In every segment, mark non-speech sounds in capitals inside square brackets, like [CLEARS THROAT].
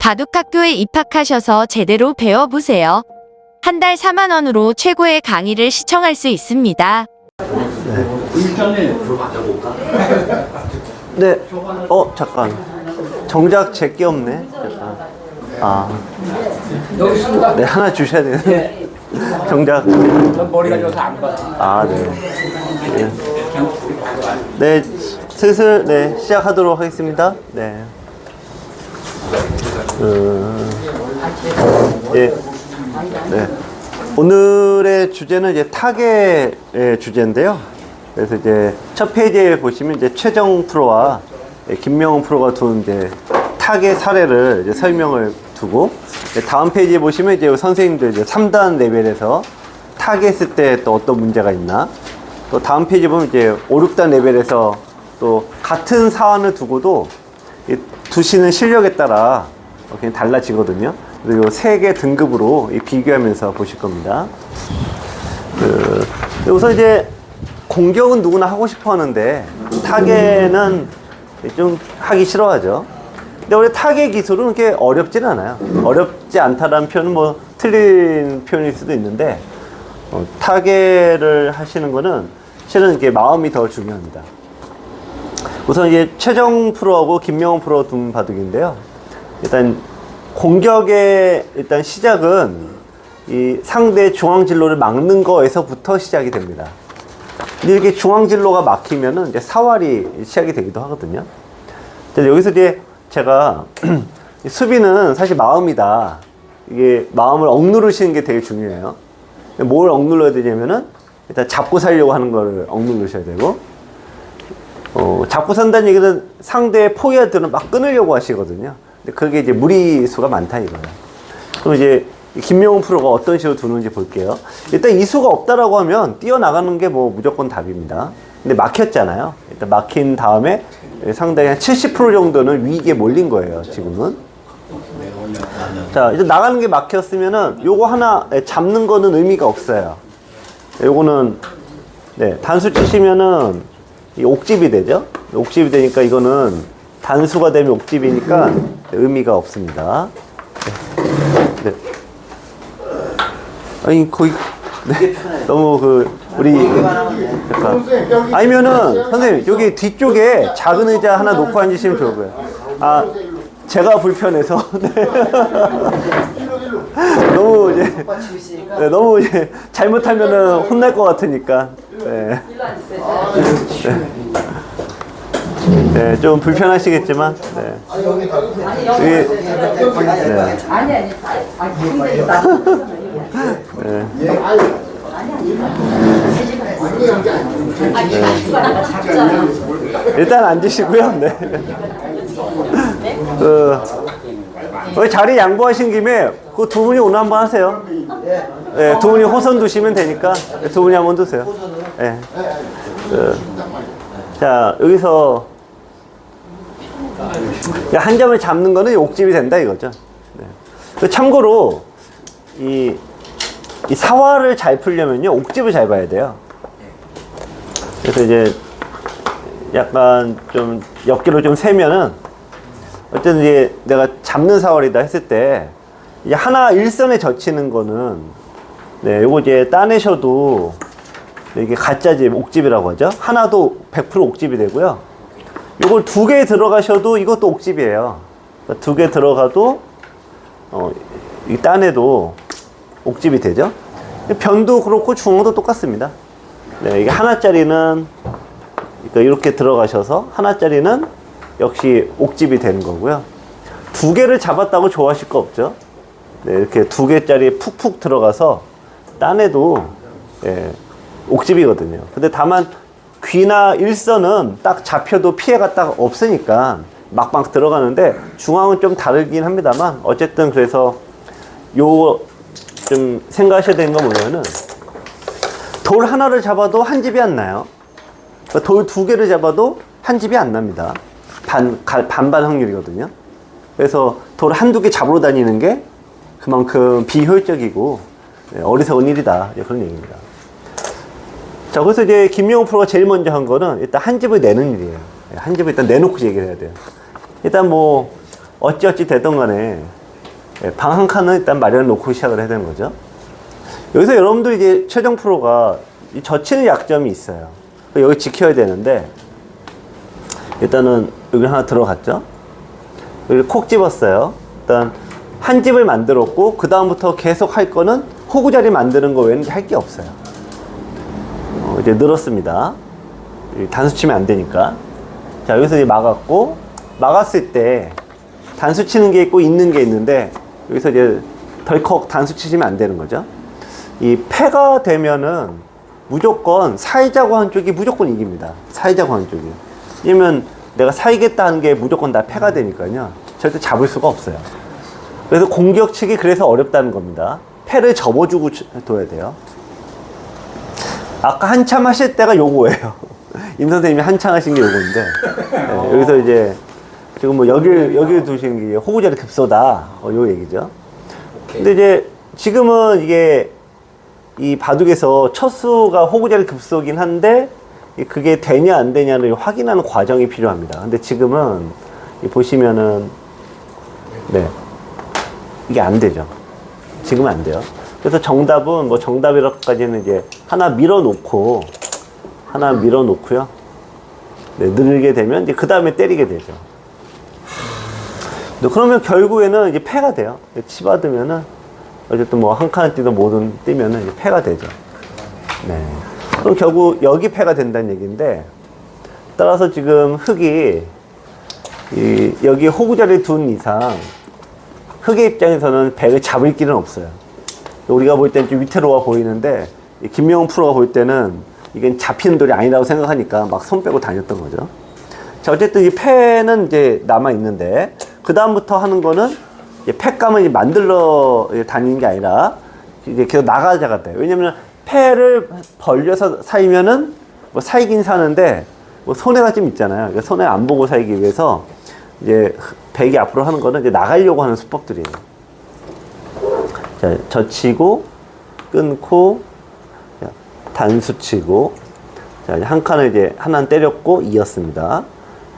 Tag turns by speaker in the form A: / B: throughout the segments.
A: 바둑학교에 입학하셔서 제대로 배워보세요. 한 달 4만원으로 최고의 강의를 시청할 수 있습니다.
B: 네. 어, 잠깐. 정작 제게 없네. 잠깐. 아. 네, 하나 주셔야 되는데. [LAUGHS] 정작.
C: 머리가 좋아서 안 봐.
B: 아, 네. 네. 네, 슬슬, 네, 시작하도록 하겠습니다. 네. 음, 예. 네. 오늘의 주제는 이제 타겟의 주제인데요. 그래서 이제 첫 페이지에 보시면 이제 최정 프로와 예, 김명훈 프로가 둔 이제 타겟 사례를 이제 설명을 두고 다음 페이지에 보시면 이제 선생님들 이제 3단 레벨에서 타겟 했을 때 또 어떤 문제가 있나 또 다음 페이지 보면 이제 5, 6단 레벨에서 또 같은 사안을 두고도 이 두시는 실력에 따라 어, 그냥 달라지거든요. 그리고 세개 등급으로 이 비교하면서 보실 겁니다. 그, 우선 이제 공격은 누구나 하고 싶어 하는데 타겟은 좀 하기 싫어하죠. 근데 원래 타겟 기술은 그렇게 어렵진 않아요. 어렵지 않다라는 표현은 뭐 틀린 표현일 수도 있는데 어, 타겟을 하시는 거는 실은 이게 마음이 더 중요합니다. 우선 이제 최정 프로하고 김명훈 프로 둔 바둑인데요. 일단 공격의 일단 시작은 이 상대 중앙 진로를 막는 거에서부터 시작이 됩니다. 이렇게 중앙 진로가 막히면은 이제 사활이 시작이 되기도 하거든요. 여기서 이제 제가 [CLEARS THROAT] 이 수비는 사실 마음이다. 이게 마음을 억누르시는 게 되게 중요해요. 뭘 억눌러야 되냐면은 일단 잡고 살려고 하는 거를 억누르셔야 되고 어, 잡고 산다는 얘기는 상대의 포위아들은 막 끊으려고 하시거든요. 근데 그게 이제 무리수가 많다 이거예요. 그럼 이제 김명훈 프로가 어떤 식으로 두는지 볼게요. 일단 이수가 없다라고 하면 뛰어나가는 게 뭐 무조건 답입니다. 근데 막혔잖아요. 일단 막힌 다음에 상당히 한 70% 정도는 위기에 몰린 거예요, 지금은. 자, 이제 나가는 게 막혔으면은 요거 하나 잡는 거는 의미가 없어요. 요거는 네, 단수 치시면은 이 옥집이 되죠. 옥집이 되니까 이거는 단수가 되면 옥집이니까 의미가 없습니다. 네. 네. 아니 거의 네. 너무 그 우리 약간 아니면은 선생님 여기 뒤쪽에 작은 의자 하나 놓고 앉으시면 좋을 거예요. 아 제가 불편해서 [LAUGHS] 네. 너무 이제 네, 너무 이제 잘못하면은 혼날 것 같으니까 네. 네. 네, 좀 불편하시겠지만 네. 여기 네.
D: 아니 아니 아니 근데 나
B: 네.
D: 아니 나 작잖아
B: 일단 앉으시고요. 네. 그, 어, 자리 양보하신 김에 그 두 분이 오늘 한번 하세요. 네, 두 분이 호선 두시면 되니까 두 분이 한번 두세요. 네. 그, 자, 여기서 한 점을 잡는 거는 옥집이 된다 이거죠. 네. 그 참고로 이, 이 사활을 잘 풀려면요 옥집을 잘 봐야 돼요. 그래서 이제 약간 좀 옆기로 좀 세면은 어쨌든 이제 내가 잡는 사월이다 했을 때 이제 하나 일선에 젖히는 거는 네 요거 이제 따내셔도 이게 가짜집 옥집이라고 하죠? 하나도 100% 옥집이 되고요. 요걸 두 개 들어가셔도 이것도 옥집이에요. 그러니까 두개 들어가도 어, 이 따내도 옥집이 되죠? 변도 그렇고 중앙도 똑같습니다. 네 이게 하나짜리는 그러니까 이렇게 들어가셔서 하나짜리는 역시 옥집이 되는 거고요. 두 개를 잡았다고 좋아하실 거 없죠? 네, 이렇게 두 개짜리 푹푹 들어가서 딴에도 예, 옥집이거든요. 근데 다만 귀나 일선은 딱 잡혀도 피해가 딱 없으니까 막막 들어가는데 중앙은 좀 다르긴 합니다만 어쨌든 그래서 요 좀 생각하셔야 되는 거 뭐냐면은 돌 하나를 잡아도 한 집이 안 나요. 돌 두 개를 잡아도 한 집이 안 납니다. 반, 가- 반반 확률이거든요. 그래서 돌 한두 개 잡으러 다니는 게 그만큼 비효율적이고 네, 어리석은 일이다. 그런 얘기입니다. 자, 그래서 이제 김명호 프로가 제일 먼저 한 거는 일단 한 집을 내는 일이에요. 네, 한 집을 일단 내놓고 얘기를 해야 돼요. 일단 뭐, 어찌어찌 되던 간에 예, 방한 칸은 일단 마련해 놓고 시작을 해야 되는 거죠. 여기서 여러분들 이제 최종 프로가 이 젖히는 약점이 있어요. 여기 지켜야 되는데 일단은 여기 하나 들어갔죠. 여기 콕 집었어요. 일단 한 집을 만들었고 그 다음부터 계속 할 거는 호구 자리 만드는 거 외에는 할 게 없어요. 어, 이제 늘었습니다. 이 단수 치면 안 되니까. 자 여기서 이제 막았고 막았을 때 단수 치는 게 있고 있는 게 있는데 여기서 이제 덜컥 단수 치시면 안 되는 거죠. 이 패가 되면은 무조건 사이자고 한 쪽이 무조건 이깁니다. 사이자고 한 쪽이. 왜냐면 내가 사이겠다 하는 게 무조건 다 패가 되니까요. 절대 잡을 수가 없어요. 그래서 공격 측이 그래서 어렵다는 겁니다. 패를 접어주고 치- 둬야 돼요. 아까 한참 하실 때가 요거예요. [LAUGHS] 임 선생님이 한참 하신 게 요건데. 네, 여기서 이제 지금 뭐 여기, 여기 두신 게 호구자리 급소다. 어, 요 얘기죠. 근데 이제 지금은 이게 이 바둑에서 첫 수가 호구자리 급소긴 한데 이 그게 되냐 안 되냐를 확인하는 과정이 필요합니다. 근데 지금은 이 보시면은 네 이게 안 되죠. 지금은 안 돼요. 그래서 정답은 뭐 정답이라고까지는 이제 하나 밀어놓고 하나 밀어놓고요. 네, 늘게 되면 이제 그 다음에 때리게 되죠. 네, 그러면 결국에는 이제 패가 돼요. 치받으면은 어쨌든 뭐 한 칸을 뛰든 뭐든 뛰면은 패가 되죠. 네. 그럼 결국 여기 패가 된다는 얘기인데 따라서 지금 흙이 이 여기 호구 자리에 둔 이상 흙의 입장에서는 백을 잡을 길은 없어요. 우리가 볼 때는 좀 위태로워 보이는데 이 김명훈 프로가 볼 때는 이건 잡히는 돌이 아니라고 생각하니까 막 손 빼고 다녔던 거죠. 자 어쨌든 이 패는 이제 남아 있는데 그 다음부터 하는 거는 이제 패감을 이제 만들러 다니는 게 아니라 이제 계속 나가자가 돼요. 왜냐면 패를 벌려서 사이면은 뭐 사이긴 사는데 뭐 손해가 좀 있잖아요. 그러니까 손해 안 보고 살기 위해서 이제 백이 앞으로 하는 거는 이제 나가려고 하는 수법들이에요. 자, 젖히고 끊고 자, 단수 치고 자, 한 칸을 이제 하나 때렸고 이었습니다.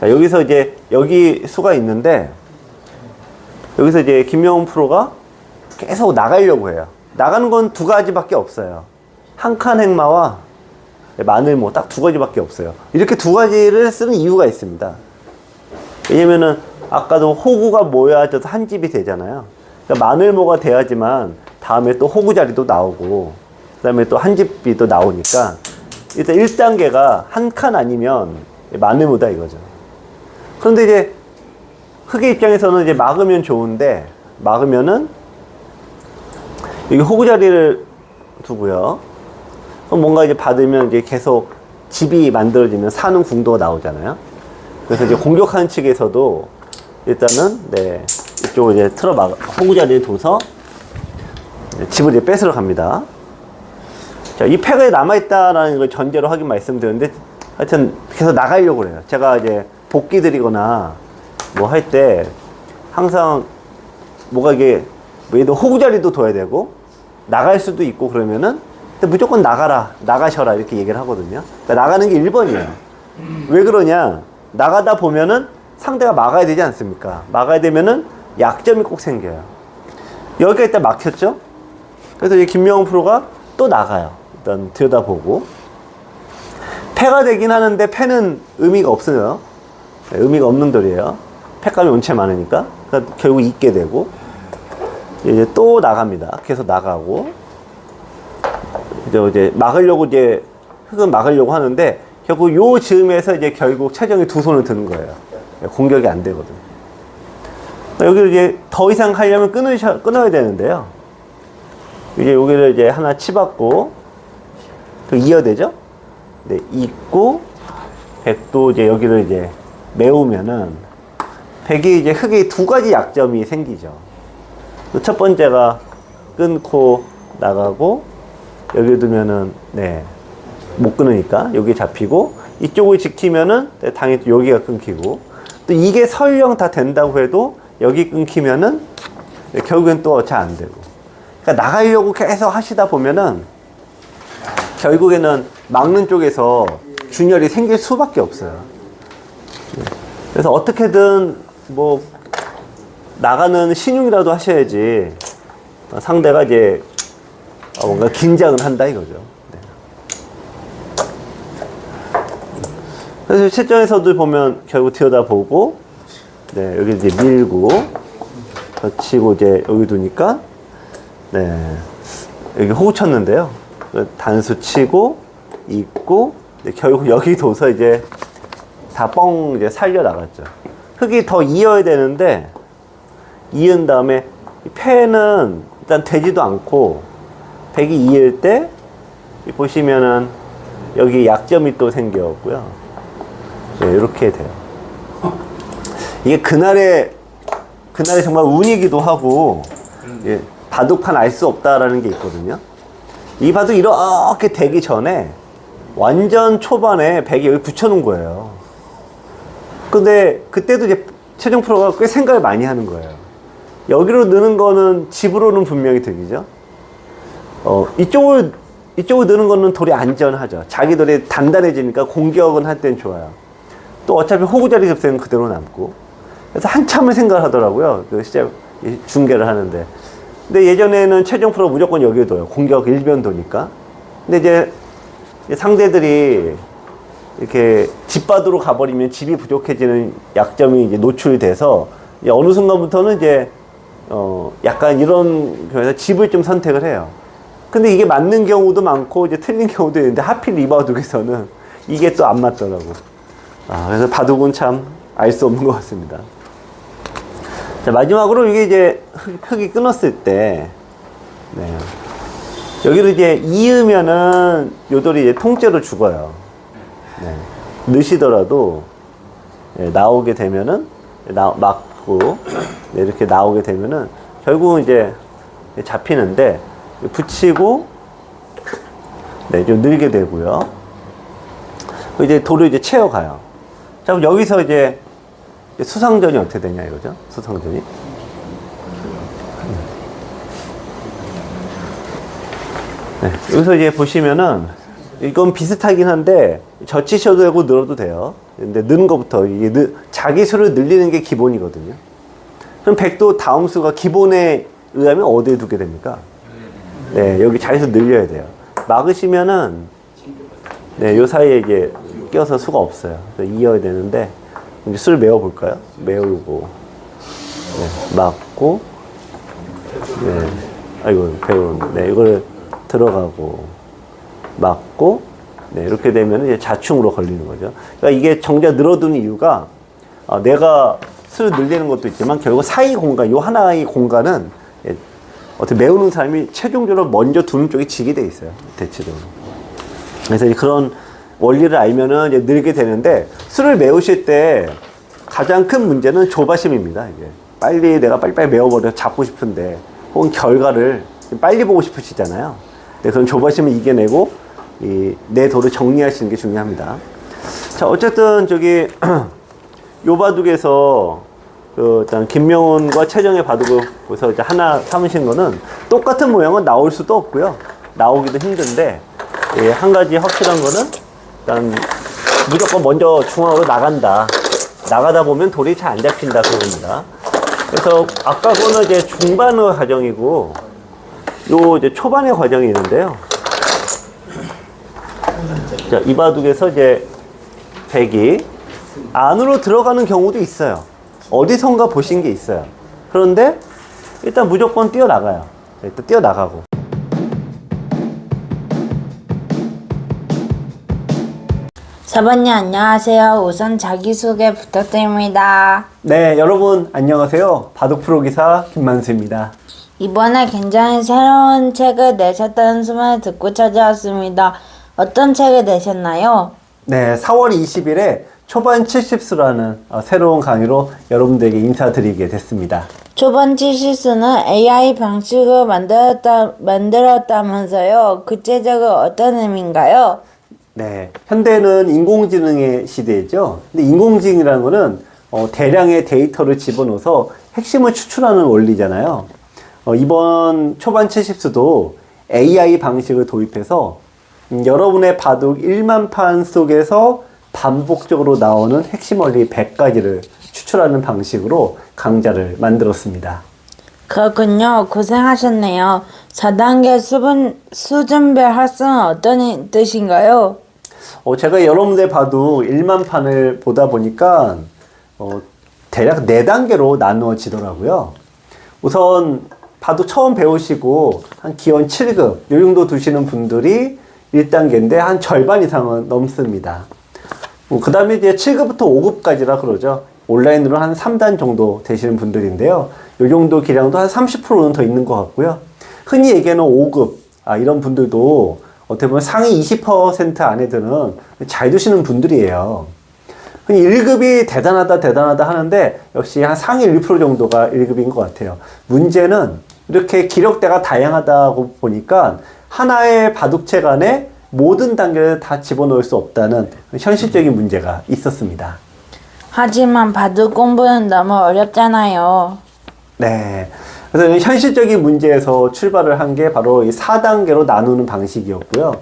B: 자, 여기서 이제 여기 수가 있는데 여기서 이제 김명훈 프로가 계속 나가려고 해요. 나가는 건 두 가지밖에 없어요. 한 칸 행마와 마늘모 딱두 가지밖에 없어요. 이렇게 두 가지를 쓰는 이유가 있습니다. 왜냐면은 아까도 호구가 모여져서 한 집이 되잖아요. 그러니까 마늘모가 돼야지만 다음에 또 호구 자리도 나오고 그다음에 또 한 집이 또 나오니까 일단 1단계가 한 칸 아니면 마늘모다 이거죠. 그런데 이제 흑의 입장에서는 이제 막으면 좋은데 막으면은 여기 호구 자리를 두고요. 뭔가 이제 받으면 이제 계속 집이 만들어지면 사는 궁도가 나오잖아요. 그래서 이제 공격하는 측에서도 일단은 네 이쪽을 이제 틀어 막 호구 자리에 둬서 집을 이제 뺏으러 갑니다. 자, 이 패가 남아있다라는 걸 전제로 하긴 말씀드렸는데 하여튼 계속 나가려고 그래요. 제가 이제 복귀 드리거나 뭐 할 때 항상 뭐가 이게 얘도 호구 자리도 둬야 되고 나갈 수도 있고 그러면은 무조건 나가라 나가셔라 이렇게 얘기를 하거든요. 그러니까 나가는 게 1번이에요. 왜 그러냐 나가다 보면은 상대가 막아야 되지 않습니까? 막아야 되면은 약점이 꼭 생겨요. 여기가 일단 막혔죠? 그래서 이 김명훈 프로가 또 나가요. 일단 들여다보고. 패가 되긴 하는데 패는 의미가 없어요. 네, 의미가 없는 돌이에요. 패감이 원체 많으니까. 그러니까 결국 잊게 되고. 이제 또 나갑니다. 계속 나가고. 이제 이제 막으려고 이제 흙은 막으려고 하는데 결국 요 즈음에서 이제 결국 최정이 두 손을 드는 거예요. 공격이 안 되거든. 여기를 이제 더 이상 하려면 끊으셔, 끊어야 되는데요. 이제 여기를 이제 하나 치받고 또 이어되죠? 네, 잊고 백도 이제 여기를 이제 메우면은 백이 이제 흙에 두 가지 약점이 생기죠. 그첫 번째가 끊고 나가고 여기 두면은 네. 못 끊으니까 여기 잡히고 이쪽을 지키면은 네, 당연히 또 여기가 끊기고 또 이게 설령 다 된다고 해도 여기 끊기면은 네, 결국엔 또 잘 안 되고 그러니까 나가려고 계속 하시다 보면은 결국에는 막는 쪽에서 균열이 생길 수밖에 없어요. 네. 그래서 어떻게든 뭐 나가는 신용이라도 하셔야지 어, 상대가 이제 어, 뭔가 긴장을 한다 이거죠. 네. 그래서 실전에서도 보면 결국 들여다보고 네, 여기 이제 밀고 젖히고 이제 여기 두니까 네 여기 호구 쳤는데요. 그 단수 치고 있고 네, 결국 여기 둬서 이제 다 뻥 이제 살려 나갔죠. 흙이 더 이어야 되는데 이은 다음에 이 패는 일단 되지도 않고 백이 이을 때 보시면은 여기 약점이 또 생겼고요. 네, 이렇게 돼요. 이게 그날의 그날의 정말 운이기도 하고 예, 바둑판 알 수 없다라는 게 있거든요. 이 바둑 이렇게 되기 전에 완전 초반에 백이 여기 붙여놓은 거예요. 근데 그때도 이제 최종 프로가 꽤 생각을 많이 하는 거예요. 여기로 넣는 거는 집으로는 분명히 득이죠. 어, 이쪽을, 이쪽을 넣는 거는 돌이 안전하죠. 자기 돌이 단단해지니까 공격은 할땐 좋아요. 또 어차피 호구자리 급세는 그대로 남고. 그래서 한참을 생각을 하더라고요. 그 시작, 이 중계를 하는데. 근데 예전에는 최종 프로 무조건 여기에 둬요. 공격 일변 도니까. 근데 이제 상대들이 이렇게 집바두로 가버리면 집이 부족해지는 약점이 이제 노출이 돼서 이제 어느 순간부터는 이제 어 약간 이런 경우에서 집을 좀 선택을 해요. 근데 이게 맞는 경우도 많고 이제 틀린 경우도 있는데 하필 이 바둑에서는 이게 또 안 맞더라고. 아 그래서 바둑은 참 알 수 없는 것 같습니다. 자 마지막으로 이게 이제 흙, 흙이 끊었을 때 네. 여기를 이제 이으면은 요돌이 이제 통째로 죽어요. 네. 넣으시더라도 예, 나오게 되면은 나, 맞고 네, 이렇게 나오게 되면은 결국은 이제 잡히는데 붙이고 네, 좀 늘게 되고요. 그 이제 돌을 이제 채워가요. 자, 그럼 여기서 이제 수상전이 어떻게 되냐 이거죠? 수상전이. 네, 여기서 이제 보시면은 이건 비슷하긴 한데 젖히셔도 되고 늘어도 돼요. 근데 느는 것부터 이게 느, 자기 수를 늘리는 게 기본이거든요. 그럼 백도 다음 수가 기본에 의하면 어디에 두게 됩니까? 네, 여기 자기수 늘려야 돼요. 막으시면은 네, 요 사이에 이게 껴서 수가 없어요. 그래서 이어야 되는데 이제 수를 메워 볼까요? 메우고 네, 막고 네, 아이고 배운 네, 이거를 들어가고 맞고 네, 이렇게 되면 이제 자충으로 걸리는 거죠. 그러니까 이게 정자 늘어두는 이유가 아, 내가 수를 늘리는 것도 있지만 결국 사이 공간, 요 하나의 공간은 예, 어떻게 메우는 사람이 최종적으로 먼저 두는 쪽이 지게 돼 있어요. 대체로. 그래서 그런 원리를 알면은 이제 늘게 되는데 수를 메우실 때 가장 큰 문제는 조바심입니다. 이게 빨리 내가 빨리빨리 메워버려 잡고 싶은데 혹은 결과를 빨리 보고 싶으시잖아요. 네, 그런 조바심을 이겨내고 이내 돌을 정리하시는 게 중요합니다. 자, 어쨌든 저기 [CLEARS THROAT] 요 바둑에서 그 일단 김명훈과 최정의 바둑을 보서 이제 하나 삼으신 거는 똑같은 모양은 나올 수도 없고요. 나오기도 힘든데 예, 한 가지 확실한 거는 일단 무조건 먼저 중앙으로 나간다. 나가다 보면 돌이 잘 안 잡힌다 그겁니다. 그래서 아까 거는 이제 중반의 과정이고 요 이제 초반의 과정이 있는데요. 자, 이 바둑에서 이제 백이 안으로 들어가는 경우도 있어요. 어디선가 보신 게 있어요. 그런데 일단 무조건 뛰어나가요. 일단 뛰어나가고.
E: 사번님 안녕하세요. 우선 자기소개 부탁드립니다.
B: 네, 여러분 안녕하세요. 바둑 프로 기사 김만수입니다.
E: 이번에 굉장히 새로운 책을 내셨다는 소문을 듣고 찾아왔습니다. 어떤 책을 내셨나요?
B: 네, 4월 20일에 초반 70수라는 어, 새로운 강의로 여러분들에게 인사드리게 됐습니다.
E: 초반치 실수는 AI 방식을 만들었다, 만들었다면서요. 구체적으로 어떤 의미인가요?
B: 네, 현대는 인공지능의 시대죠. 근데 인공지능이라는 거는 어, 대량의 데이터를 집어넣어서 핵심을 추출하는 원리잖아요. 어, 이번 초반 70수도 AI 방식을 도입해서 음, 여러분의 바둑 1만 판 속에서 반복적으로 나오는 핵심 원리 100가지를 추출하는 방식으로 강좌를 만들었습니다.
E: 그렇군요. 고생하셨네요. 4단계 수분, 수준별 학생은 어떤 뜻인가요?
B: 어, 제가 여러 군데 봐도 1만 판을 보다 보니까 어, 대략 4단계로 나누어지더라고요. 우선 봐도 처음 배우시고 한 기원 7급 이 정도 두시는 분들이 1단계인데 한 절반 이상은 넘습니다. 그 다음에 이제 7급부터 5급까지라 그러죠. 온라인으로 한 3단 정도 되시는 분들인데요. 이 정도 기량도 한 30%는 더 있는 것 같고요. 흔히 얘기하는 5급, 아, 이런 분들도 어떻게 보면 상위 20% 안에 드는 잘 두시는 분들이에요. 흔히 1급이 대단하다, 대단하다 하는데 역시 한 상위 1% 정도가 1급인 것 같아요. 문제는 이렇게 기력대가 다양하다고 보니까 하나의 바둑책 안에 모든 단계를 다 집어넣을 수 없다는 현실적인 문제가 있었습니다.
E: 하지만 바둑 공부는 너무 어렵잖아요.
B: 네. 그래서 이 현실적인 문제에서 출발을 한 게 바로 이 4단계로 나누는 방식이었고요.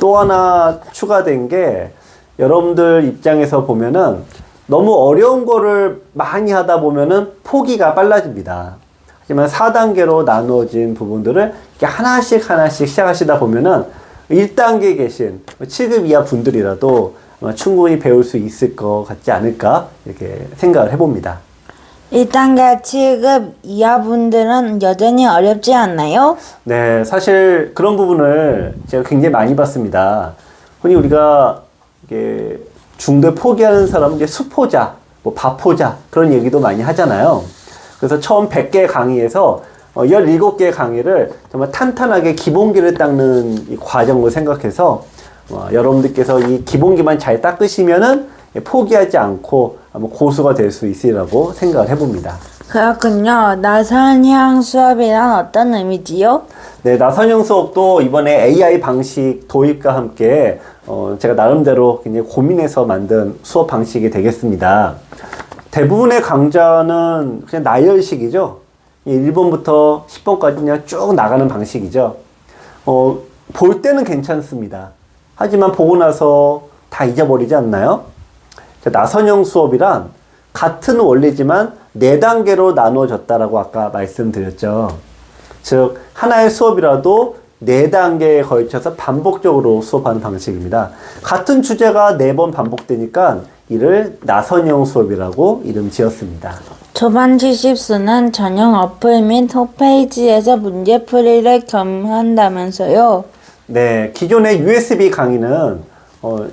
B: 또 하나 추가된 게 여러분들 입장에서 보면은 너무 어려운 거를 많이 하다 보면은 포기가 빨라집니다. 하지만 4단계로 나누어진 부분들을 이렇게 하나씩 하나씩 시작하시다 보면은 1단계에 계신 7급 이하 분들이라도 충분히 배울 수 있을 것 같지 않을까 이렇게 생각을 해봅니다.
E: 1단계 7급 이하 분들은 여전히 어렵지 않나요?
B: 네, 사실 그런 부분을 제가 굉장히 많이 봤습니다. 흔히 우리가 이게 중도 포기하는 사람은 이제 수포자, 뭐 바포자 그런 얘기도 많이 하잖아요. 그래서 처음 100개 강의에서 어, 17개 강의를 정말 탄탄하게 기본기를 닦는 이 과정을 생각해서 어, 여러분들께서 이 기본기만 잘 닦으시면은 포기하지 않고 아마 고수가 될 수 있으리라고 생각을 해봅니다.
E: 그렇군요. 나선형 수업이란 어떤 의미지요?
B: 네, 나선형 수업도 이번에 AI 방식 도입과 함께 어, 제가 나름대로 굉장히 고민해서 만든 수업 방식이 되겠습니다. 대부분의 강좌는 그냥 나열식이죠. 1번부터 10번까지 그냥 쭉 나가는 방식이죠. 어, 볼 때는 괜찮습니다. 하지만 보고 나서 다 잊어버리지 않나요? 자, 나선형 수업이란 같은 원리지만 네 단계로 나누어졌다라고 아까 말씀드렸죠. 즉 하나의 수업이라도 네 단계에 걸쳐서 반복적으로 수업하는 방식입니다. 같은 주제가 네번 반복되니까 이를 나선형 수업이라고 이름 지었습니다.
E: 초반 70수는 전용 어플 및 홈페이지에서 문제풀이를 겸한다면서요.
B: 네, 기존의 USB 강의는 어,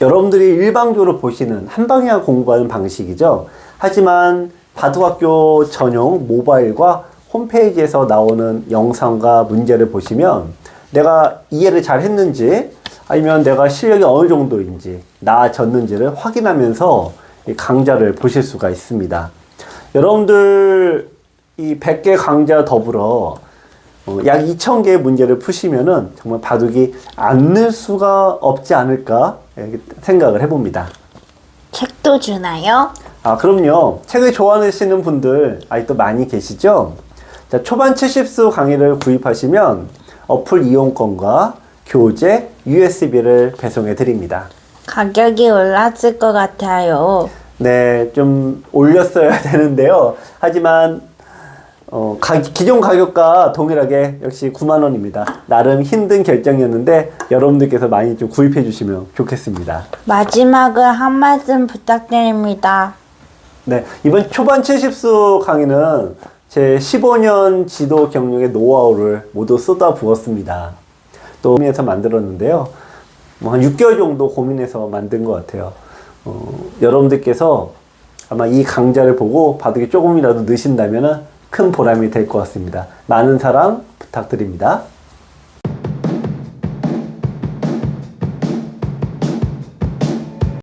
B: 여러분들이 일방적으로 보시는 한방향 공부하는 방식이죠. 하지만 바둑학교 전용 모바일과 홈페이지에서 나오는 영상과 문제를 보시면 내가 이해를 잘 했는지 아니면 내가 실력이 어느 정도인지 나아졌는지를 확인하면서 이 강좌를 보실 수가 있습니다. 여러분들 이 100개 강좌 더불어 어, 약 2,000개의 문제를 푸시면은 정말 바둑이 안 늘 수가 없지 않을까 이렇게 생각을 해봅니다.
E: 책도 주나요?
B: 아, 그럼요. 책을 좋아하시는 분들 아직도 많이 계시죠? 자, 초반 70수 강의를 구입하시면 어플 이용권과 교재, USB를 배송해 드립니다.
E: 가격이 올랐을 것 같아요.
B: 네, 좀 올렸어야 [LAUGHS] 되는데요. 하지만 어, 가- 기존 가격과 동일하게 역시 9만 원입니다. 나름 힘든 결정이었는데 여러분들께서 많이 좀 구입해 주시면 좋겠습니다.
E: 마지막으로 한 말씀 부탁드립니다.
B: 네, 이번 초반 70수 강의는 제 15년 지도 경력의 노하우를 모두 쏟아 부었습니다. 또 고민해서 만들었는데요. 뭐 한 6개월 정도 고민해서 만든 것 같아요. 어, 여러분들께서 아마 이 강좌를 보고 바둑이 조금이라도 느신다면 큰 보람이 될 것 같습니다. 많은 사랑 부탁드립니다.